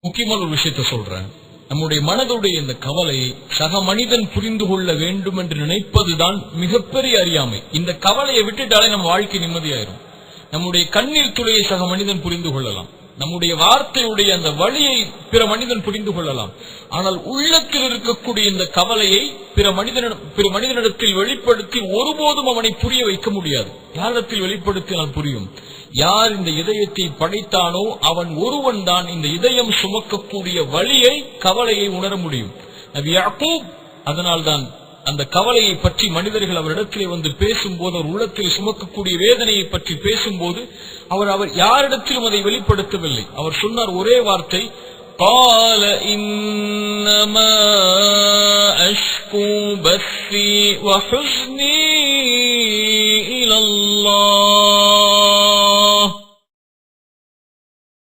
முக்கியமான ஒரு விஷயத்த சொல்றேன். நம்முடைய மனதுடைய இந்த கவலை சக மனிதன் புரிந்து கொள்ள வேண்டும் என்று நினைப்பதுதான் மிகப்பெரிய அறியாமை. இந்த கவலையை விட்டுட்டாலே நம்ம வாழ்க்கை நிம்மதியாயிரும். நம்முடைய கண்ணீர் துளையை சக மனிதன் புரிந்து கொள்ளலாம். நம்முடைய வார்த்தையுடைய அந்த வழியை பிற மனிதன் புரிந்து கொள்ளலாம். ஆனால் உள்ளத்தில் இருக்கக்கூடிய இந்த கவலையை பிற மனிதனிடம் பிற மனிதனிடத்தில் வெளிப்படுத்தி ஒருபோதும் அவனை புரிய வைக்க முடியாது. யாரிடத்தில் வெளிப்படுத்தினால் புரியும்? யார் இந்த இதயத்தை படைத்தானோ அவன் ஒருவன் தான் இந்த இதயம் சுமக்கக்கூடிய வழியை கவலையை உணர முடியும் நபி யாக்கூப் அதனால்தான் அந்த கவலையை பற்றி மனிதர்கள் அவரிடத்திலே வந்து பேசும்போது அவர் உள்ளத்தில் சுமக்கக்கூடிய வேதனையை பற்றி பேசும்போது அவர் அவர் யாரிடத்திலும் அதை வெளிப்படுத்தவில்லை அவர் சொன்னார் ஒரே வார்த்தை قال إنما أشكو بثي وحزني إلى الله